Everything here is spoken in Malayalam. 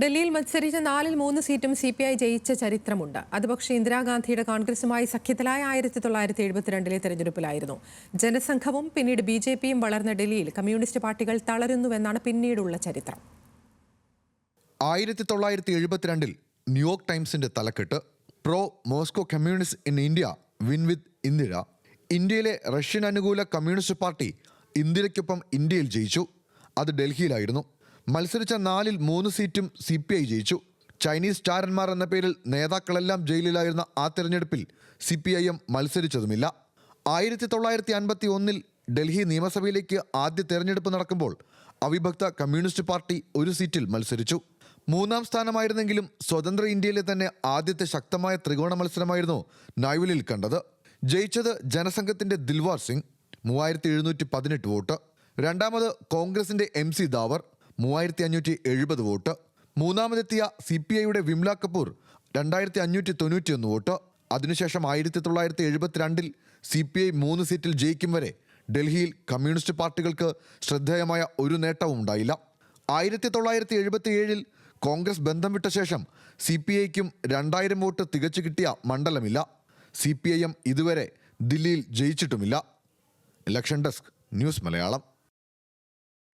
ഡൽഹിയിൽ മത്സരിച്ച നാലിൽ മൂന്ന് സീറ്റും സി പി ഐ ജയിച്ച ചരിത്രമുണ്ട്. അത് പക്ഷേ ഇന്ദിരാഗാന്ധിയുടെ കോൺഗ്രസുമായി സഖ്യത്തിലായ ആയിരത്തി തൊള്ളായിരത്തി എഴുപത്തിരണ്ടിലെ തെരഞ്ഞെടുപ്പിലായിരുന്നു. ജനസംഘവും പിന്നീട് ബി ജെ പിയും വളർന്ന ഡൽഹിയിൽ കമ്മ്യൂണിസ്റ്റ് പാർട്ടികൾ തളരുന്നുവെന്നാണ് പിന്നീടുള്ള ചരിത്രം. ആയിരത്തി തൊള്ളായിരത്തി എഴുപത്തിരണ്ടിൽ ന്യൂയോർക്ക് ടൈംസിന്റെ തലക്കെട്ട് pro Moscow communist in India win with Indira. ഇന്ത്യയിലെ റഷ്യൻ അനുകൂല കമ്മ്യൂണിസ്റ്റ് പാർട്ടി ഇന്ദിരയ്ക്കൊപ്പം ഇന്ത്യയിൽ ജയിച്ചു. അത് ഡൽഹിയിലായിരുന്നു. മത്സരിച്ച നാലിൽ മൂന്ന് സീറ്റും സി പി ഐ ജയിച്ചു. ചൈനീസ് ചാരന്മാർ എന്ന പേരിൽ നേതാക്കളെല്ലാം ജയിലിലായിരുന്ന ആ തെരഞ്ഞെടുപ്പിൽ സി പി ഐ എം മത്സരിച്ചതുമില്ല. ആയിരത്തി തൊള്ളായിരത്തി അൻപത്തി ഒന്നിൽ ഡൽഹി നിയമസഭയിലേക്ക് ആദ്യ തെരഞ്ഞെടുപ്പ് നടക്കുമ്പോൾ അവിഭക്ത കമ്മ്യൂണിസ്റ്റ് പാർട്ടി ഒരു സീറ്റിൽ മത്സരിച്ചു. മൂന്നാം സ്ഥാനമായിരുന്നെങ്കിലും സ്വതന്ത്ര ഇന്ത്യയിലെ തന്നെ ആദ്യത്തെ ശക്തമായ ത്രികോണ മത്സരമായിരുന്നു നായ്വലിൽ കണ്ടത്. ജയിച്ചത് ജനസംഘത്തിന്റെ ദിൽവാർ സിംഗ് മൂവായിരത്തി എഴുന്നൂറ്റി പതിനെട്ട് വോട്ട്. രണ്ടാമത് കോൺഗ്രസിന്റെ എം സി ദാവർ മൂവായിരത്തി അഞ്ഞൂറ്റി എഴുപത് വോട്ട്. മൂന്നാമതെത്തിയ സി പി ഐയുടെ വിംല കപൂർ രണ്ടായിരത്തി അഞ്ഞൂറ്റി തൊണ്ണൂറ്റിയൊന്ന് വോട്ട്. അതിനുശേഷം ആയിരത്തി തൊള്ളായിരത്തി എഴുപത്തിരണ്ടിൽ സി പി ഐ മൂന്ന് സീറ്റിൽ ജയിക്കും വരെ ഡൽഹിയിൽ കമ്മ്യൂണിസ്റ്റ് പാർട്ടികൾക്ക് ശ്രദ്ധേയമായ ഒരു നേട്ടവും ഉണ്ടായില്ല. ആയിരത്തി തൊള്ളായിരത്തി എഴുപത്തി ഏഴിൽ കോൺഗ്രസ് ബന്ധം വിട്ട ശേഷം സി പി ഐക്കും രണ്ടായിരം വോട്ട് തികച്ചു കിട്ടിയ മണ്ഡലമില്ല. സി പി ഐ എം ഇതുവരെ ദില്ലിയിൽ ജയിച്ചിട്ടുമില്ല. Election desk news Malayalam